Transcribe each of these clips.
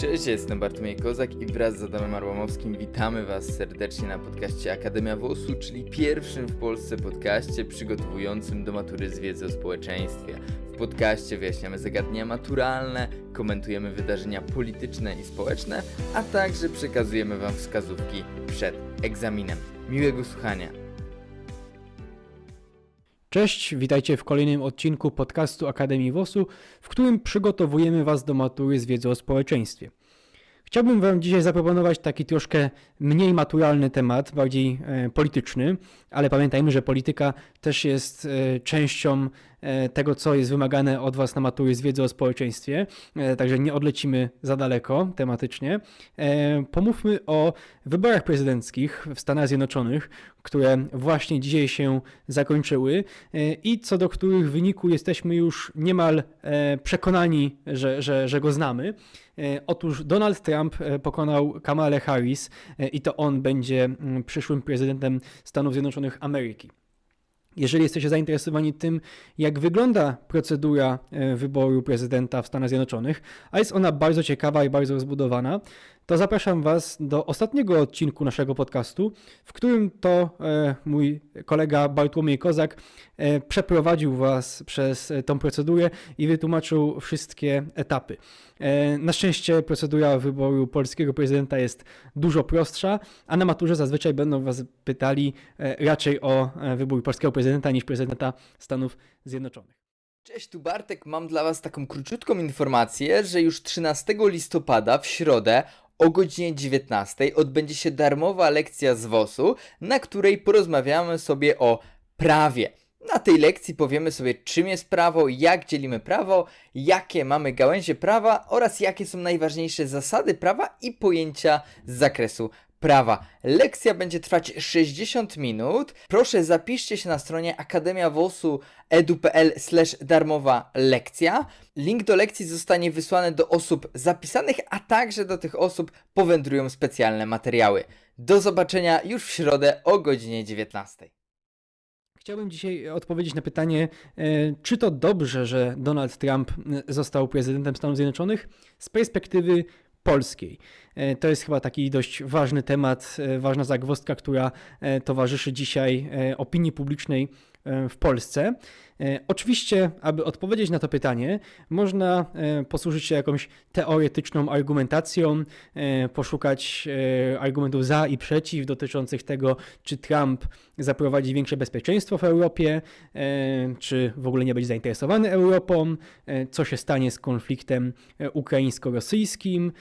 Cześć, jestem Bartłomiej Kozak i wraz z Adamem Arłamowskim witamy Was serdecznie na podcaście Akademia WOS-u, czyli pierwszym w Polsce podcaście przygotowującym do matury z wiedzy o społeczeństwie. W podcaście wyjaśniamy zagadnienia maturalne, komentujemy wydarzenia polityczne i społeczne, a także przekazujemy Wam wskazówki przed egzaminem. Miłego słuchania! Cześć, witajcie w kolejnym odcinku podcastu Akademii WOS-u, w którym przygotowujemy Was do matury z wiedzy o społeczeństwie. Chciałbym Wam dzisiaj zaproponować taki troszkę mniej maturalny temat, bardziej e, polityczny, ale pamiętajmy, że polityka też jest e, częścią tego, co jest wymagane od Was na matury z wiedzy o społeczeństwie, e, także nie odlecimy za daleko tematycznie. E, pomówmy o wyborach prezydenckich w Stanach Zjednoczonych, które właśnie dzisiaj się zakończyły e, i co do których wyniku jesteśmy już niemal e, przekonani, że, że, że go znamy. E, Otóż Donald Trump e, pokonał Kamalę Harris e, i to on będzie mm, przyszłym prezydentem Stanów Zjednoczonych Ameryki. Jeżeli jesteście zainteresowani tym, jak wygląda procedura e, wyboru prezydenta w Stanach Zjednoczonych, a jest ona bardzo ciekawa i bardzo rozbudowana, to zapraszam Was do ostatniego odcinku naszego podcastu, w którym to e, mój kolega Bartłomiej Kozak e, przeprowadził Was przez e, tą procedurę i wytłumaczył wszystkie etapy. Na szczęście procedura wyboru polskiego prezydenta jest dużo prostsza, a na maturze zazwyczaj będą Was pytali raczej o wybór polskiego prezydenta niż prezydenta Stanów Zjednoczonych. Cześć, tu Bartek. Mam dla Was taką króciutką informację, że już 13 listopada w środę o godzinie 19 odbędzie się darmowa lekcja z WOS-u, na której porozmawiamy sobie o prawie. Na tej lekcji powiemy sobie, czym jest prawo, jak dzielimy prawo, jakie mamy gałęzie prawa oraz jakie są najważniejsze zasady prawa i pojęcia z zakresu prawa. Lekcja będzie trwać 60 minut. Proszę zapiszcie się na stronie akademiawosu.edu.pl darmowa lekcja. Link do lekcji zostanie wysłany do osób zapisanych, a także do tych osób powędrują specjalne materiały. Do zobaczenia już w środę o godzinie 19. Chciałbym dzisiaj odpowiedzieć na pytanie, e, czy to dobrze, że Donald Trump e, został prezydentem Stanów Zjednoczonych z perspektywy polskiej. E, To jest chyba taki dość ważny temat, e, ważna zagwozdka, która e, towarzyszy dzisiaj opinii publicznej w Polsce. E, Oczywiście, aby odpowiedzieć na to pytanie, można e, posłużyć się jakąś teoretyczną argumentacją, e, poszukać argumentów za i przeciw dotyczących tego, czy Trump zaprowadzi większe bezpieczeństwo w Europie, czy w ogóle nie będzie zainteresowany Europą, co się stanie z konfliktem ukraińsko-rosyjskim,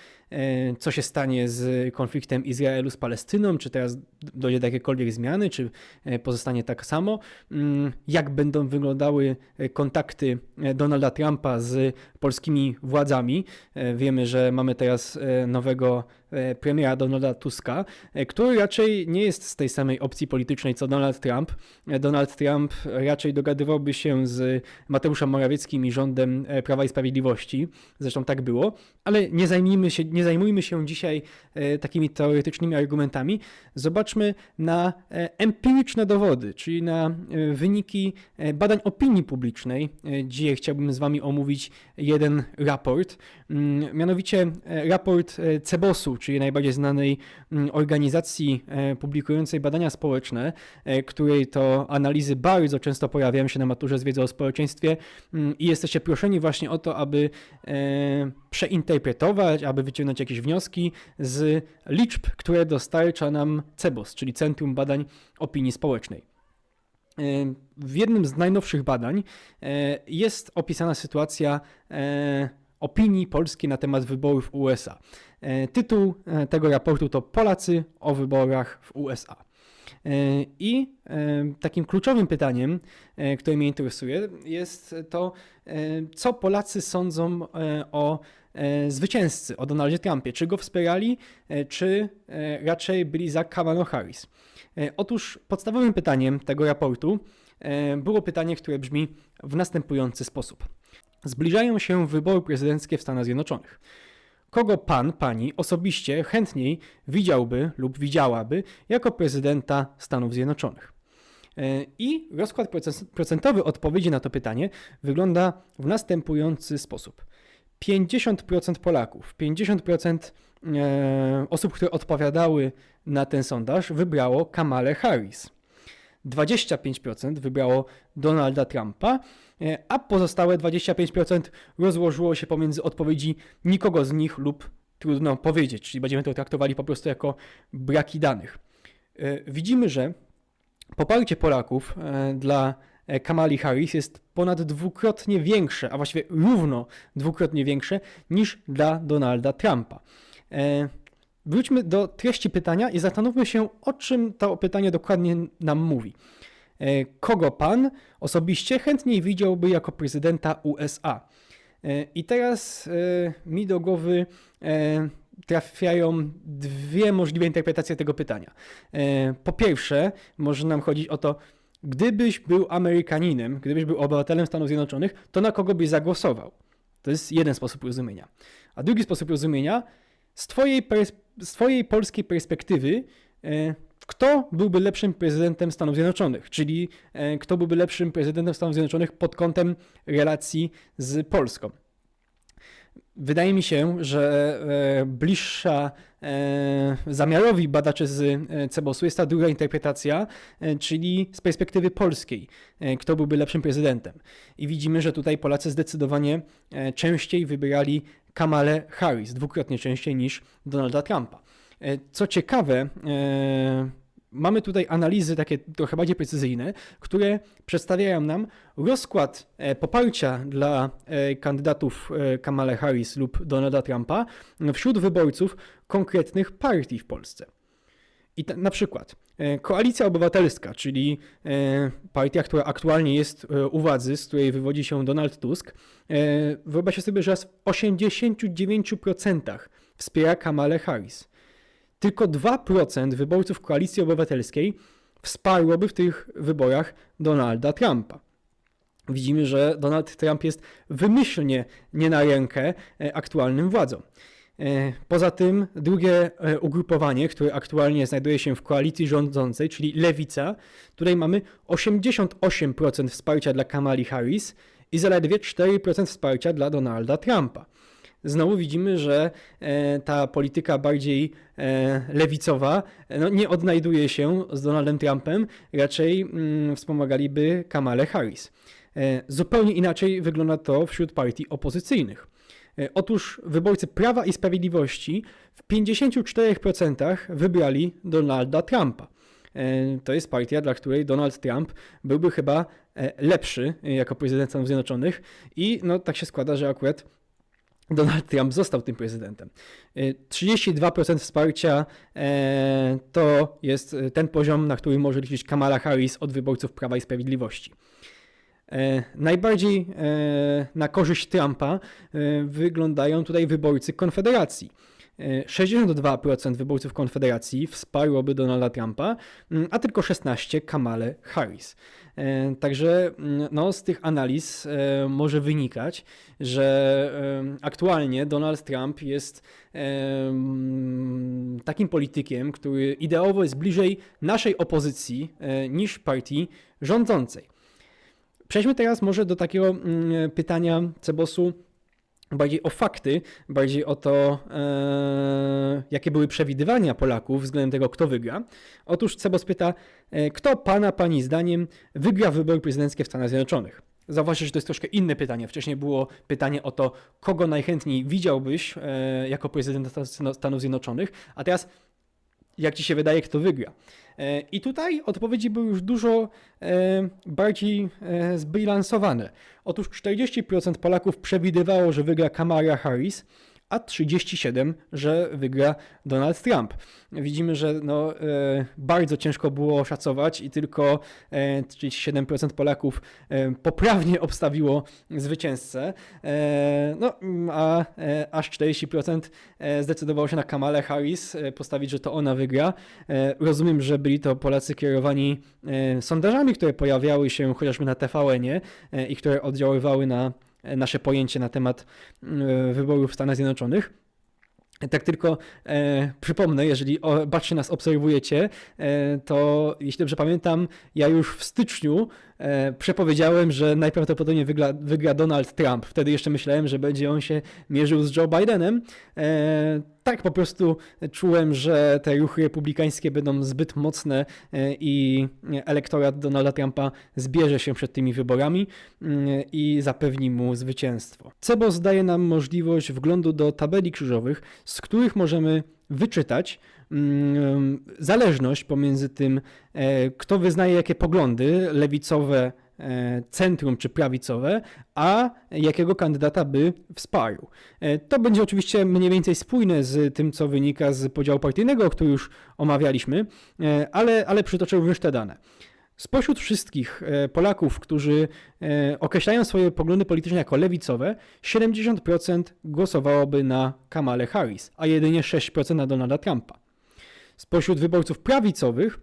co się stanie z konfliktem Izraelu z Palestyną, czy teraz dojdzie do jakiejkolwiek zmiany, czy pozostanie tak samo, Mm, jak będą wyglądały e, kontakty e, Donalda Trumpa z polskimi władzami. E, Wiemy, że mamy teraz nowego premiera Donalda Tuska, e, który raczej nie jest z tej samej opcji politycznej co Donald Trump. E, Donald Trump raczej dogadywałby się z Mateuszem Morawieckim i rządem e, Prawa i Sprawiedliwości. Zresztą tak było, ale nie zajmijmy się, nie zajmujmy się dzisiaj e, takimi teoretycznymi argumentami. Zobaczmy na e, empiryczne dowody, czyli na e, wyniki e, badań opinii publicznej. E, Dzisiaj chciałbym z Wami omówić jeden raport, mianowicie e, raport e, Cebosu, czyli najbardziej znanej mm, organizacji e, publikującej badania społeczne, której to analizy bardzo często pojawiają się na maturze z wiedzy o społeczeństwie mm, i jesteście proszeni właśnie o to, aby przeinterpretować, aby wyciągnąć jakieś wnioski z liczb, które dostarcza nam CEBOS, czyli Centrum Badań Opinii Społecznej. W jednym z najnowszych badań jest opisana sytuacja opinii polskiej na temat wyborów USA. E, Tytuł e, tego raportu to Polacy o wyborach w USA. E, I takim kluczowym pytaniem, które mnie interesuje, jest to, co Polacy sądzą o zwycięzcy, o Donaldzie Trumpie. Czy go wspierali, czy raczej byli za Kamalą Harris? Otóż podstawowym pytaniem tego raportu było pytanie, które brzmi w następujący sposób. Zbliżają się wybory prezydenckie w Stanach Zjednoczonych. Kogo pan, pani osobiście chętniej widziałby lub widziałaby jako prezydenta Stanów Zjednoczonych? E, I rozkład procentowy odpowiedzi na to pytanie wygląda w następujący sposób. 50% Polaków, 50% e, osób, które odpowiadały na ten sondaż, wybrało Kamalę Harris. 25% wybrało Donalda Trumpa, e, a pozostałe 25% rozłożyło się pomiędzy odpowiedzi nikogo z nich lub trudno powiedzieć, czyli będziemy to traktowali po prostu jako braki danych. E, Widzimy, że poparcie Polaków e, dla Kamali Harris jest ponad dwukrotnie większe, a właściwie równo dwukrotnie większe niż dla Donalda Trumpa. Wróćmy do treści pytania i zastanówmy się, o czym to pytanie dokładnie nam mówi. E, Kogo pan osobiście chętniej widziałby jako prezydenta USA? E, I teraz e, mi do głowy trafiają dwie możliwe interpretacje tego pytania. Po pierwsze, może nam chodzić o to, gdybyś był Amerykaninem, gdybyś był obywatelem Stanów Zjednoczonych, to na kogo byś zagłosował? To jest jeden sposób rozumienia. A drugi sposób rozumienia, z twojej, pers- z polskiej perspektywy, e, kto byłby lepszym prezydentem Stanów Zjednoczonych? Czyli e, kto byłby lepszym prezydentem Stanów Zjednoczonych pod kątem relacji z Polską? Wydaje mi się, że e, bliższa e, zamiarowi badaczy z e, Cebosu jest ta druga interpretacja, czyli z perspektywy polskiej, kto byłby lepszym prezydentem. I widzimy, że tutaj Polacy zdecydowanie częściej wybierali Kamalę Harris, dwukrotnie częściej niż Donalda Trumpa. Co ciekawe, mamy tutaj analizy takie trochę bardziej precyzyjne, które przedstawiają nam rozkład e, poparcia dla e, kandydatów e, Kamala Harris lub Donalda Trumpa wśród wyborców konkretnych partii w Polsce. I ta, na przykład Koalicja Obywatelska, czyli partia, która aktualnie jest u władzy, z której wywodzi się Donald Tusk, wyobraźcie sobie, że w 89% wspiera Kamalę Harris. Tylko 2% wyborców Koalicji Obywatelskiej wsparłoby w tych wyborach Donalda Trumpa. Widzimy, że Donald Trump jest wymyślnie nie na rękę e, aktualnym władzom. E, Poza tym drugie e, ugrupowanie, które aktualnie znajduje się w koalicji rządzącej, czyli Lewica, tutaj mamy 88% wsparcia dla Kamali Harris i zaledwie 4% wsparcia dla Donalda Trumpa. Znowu widzimy, że e, ta polityka bardziej e, lewicowa e, no, nie odnajduje się z Donaldem Trumpem, raczej mm, wspomagaliby Kamalę Harris. Zupełnie inaczej wygląda to wśród partii opozycyjnych. Otóż wyborcy Prawa i Sprawiedliwości w 54% wybrali Donalda Trumpa. To jest partia, dla której Donald Trump byłby chyba lepszy jako prezydent Stanów Zjednoczonych i no, tak się składa, że akurat Donald Trump został tym prezydentem. E, 32% wsparcia e, to jest e, ten poziom, na który może liczyć Kamala Harris od wyborców Prawa i Sprawiedliwości. E, Najbardziej e, na korzyść Trumpa wyglądają tutaj wyborcy Konfederacji. E, 62% wyborców Konfederacji wsparłoby Donalda Trumpa, mm, a tylko 16% Kamale Harris. E, Także mm, no, z tych analiz e, może wynikać, że e, aktualnie Donald Trump jest mm, takim politykiem, który ideowo jest bliżej naszej opozycji niż partii rządzącej. Przejdźmy teraz może do takiego pytania Cebosu bardziej o fakty, bardziej o to, e, jakie były przewidywania Polaków względem tego, kto wygra. Otóż Cebos pyta, e, kto pana, pani zdaniem wygra wybory prezydenckie w Stanach Zjednoczonych? Zauważcie, że to jest troszkę inne pytanie. Wcześniej było pytanie o to, kogo najchętniej widziałbyś e, jako prezydenta Stan- Stanów Zjednoczonych, a teraz jak ci się wydaje, kto wygra. E, I tutaj odpowiedzi były już dużo e, bardziej e, zbilansowane. Otóż 40% Polaków przewidywało, że wygra Kamala Harris, a 37%, że wygra Donald Trump. Widzimy, że no, e, bardzo ciężko było oszacować i tylko e, 37% Polaków e, poprawnie obstawiło zwycięzcę, e, no, a e, aż 40% e, zdecydowało się na Kamalę Harris, e, postawić, że to ona wygra. E, Rozumiem, że byli to Polacy kierowani e, sondażami, które pojawiały się chociażby na TVN-ie e, i które oddziaływały na e, nasze pojęcie na temat e, wyborów w Stanach Zjednoczonych. Tak tylko e, przypomnę, jeżeli o, bacznie nas obserwujecie, e, to jeśli dobrze pamiętam, ja już w styczniu e, przepowiedziałem, że najprawdopodobniej wygra, wygra Donald Trump. Wtedy jeszcze myślałem, że będzie on się mierzył z Joe Bidenem. E, tak po prostu czułem, że te ruchy republikańskie będą zbyt mocne e, i elektorat Donalda Trumpa zbierze się przed tymi wyborami mm, i zapewni mu zwycięstwo. CEBOS daje nam możliwość wglądu do tabeli krzyżowych, z których możemy wyczytać mm, zależność pomiędzy tym, e, kto wyznaje jakie poglądy lewicowe, centrum czy prawicowe, a jakiego kandydata by wsparł. E, To będzie oczywiście mniej więcej spójne z tym, co wynika z podziału partyjnego, który już omawialiśmy, e, ale, ale przytoczę również te dane. Spośród wszystkich e, Polaków, którzy e, określają swoje poglądy polityczne jako lewicowe, 70% głosowałoby na Kamalę Harris, a jedynie 6% na Donalda Trumpa. Spośród wyborców prawicowych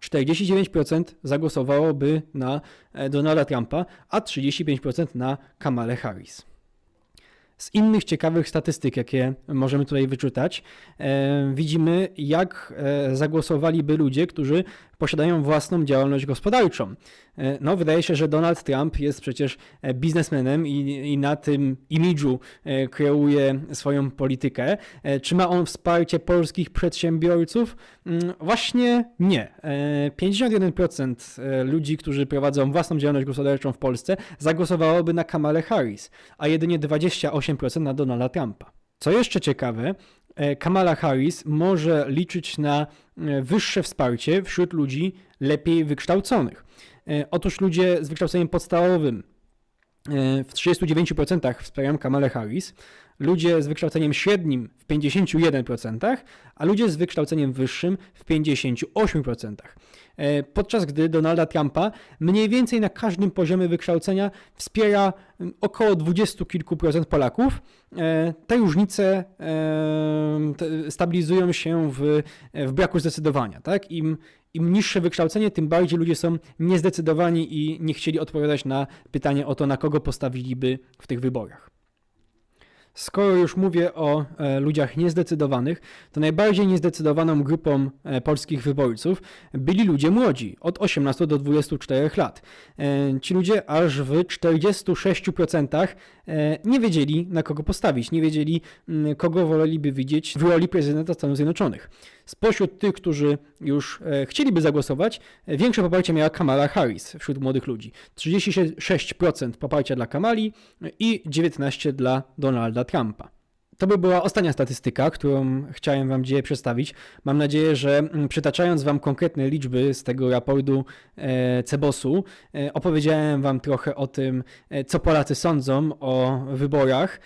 49% zagłosowałoby na e, Donalda Trumpa, a 35% na Kamalę Harris. Z innych ciekawych statystyk, jakie możemy tutaj wyczytać, e, widzimy, jak e, zagłosowaliby ludzie, którzy posiadają własną działalność gospodarczą. E, no, wydaje się, że Donald Trump jest przecież e, biznesmenem i, i na tym imidżu e, kreuje swoją politykę. Czy ma on wsparcie polskich przedsiębiorców? Mm, Właśnie nie. E, 51% e, ludzi, którzy prowadzą własną działalność gospodarczą w Polsce, zagłosowałoby na Kamalę Harris, a jedynie 28% na Donalda Trumpa. Co jeszcze ciekawe, Kamala Harris może liczyć na e, wyższe wsparcie wśród ludzi lepiej wykształconych. E, Otóż ludzie z wykształceniem podstawowym e, w 39% wspierają Kamalę Harris, ludzie z wykształceniem średnim w 51%, a ludzie z wykształceniem wyższym w 58%. E, Podczas gdy Donalda Trumpa mniej więcej na każdym poziomie wykształcenia wspiera około 20 kilku procent Polaków. E, Te różnice e, stabilizują się w, w braku zdecydowania. Tak? Im, Im niższe wykształcenie, tym bardziej ludzie są niezdecydowani i nie chcieli odpowiadać na pytanie o to, na kogo postawiliby w tych wyborach. Skoro już mówię o e, ludziach niezdecydowanych, to najbardziej niezdecydowaną grupą e, polskich wyborców byli ludzie młodzi, od 18 do 24 lat. E, ci ludzie aż w 46% e, nie wiedzieli, na kogo postawić, nie wiedzieli, m, kogo woleliby widzieć w roli prezydenta Stanów Zjednoczonych. Spośród tych, którzy już chcieliby zagłosować, większe poparcie miała Kamala Harris wśród młodych ludzi. 36% poparcia dla Kamali i 19% dla Donalda Trumpa. To by była ostatnia statystyka, którą chciałem Wam dzisiaj przedstawić. Mam nadzieję, że mm, przytaczając Wam konkretne liczby z tego raportu e, Cebosu, e, opowiedziałem Wam trochę o tym, e, co Polacy sądzą o wyborach,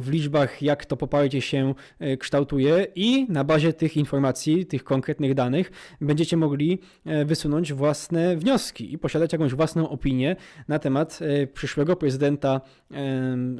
w liczbach, jak to poparcie się kształtuje i na bazie tych informacji, tych konkretnych danych będziecie mogli wysunąć własne wnioski i posiadać jakąś własną opinię na temat przyszłego prezydenta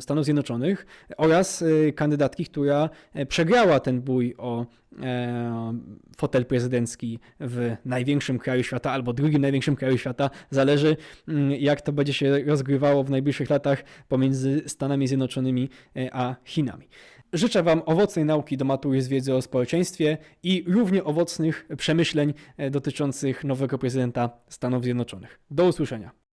Stanów Zjednoczonych oraz e, kandydatki, która e, przegrała ten bój o e, fotel prezydencki w największym kraju świata albo drugim największym kraju świata. Zależy, mm, jak to będzie się rozgrywało w najbliższych latach pomiędzy Stanami Zjednoczonymi e, a Chinami. Życzę Wam owocnej nauki do matury z wiedzy o społeczeństwie i równie owocnych przemyśleń dotyczących nowego prezydenta Stanów Zjednoczonych. Do usłyszenia.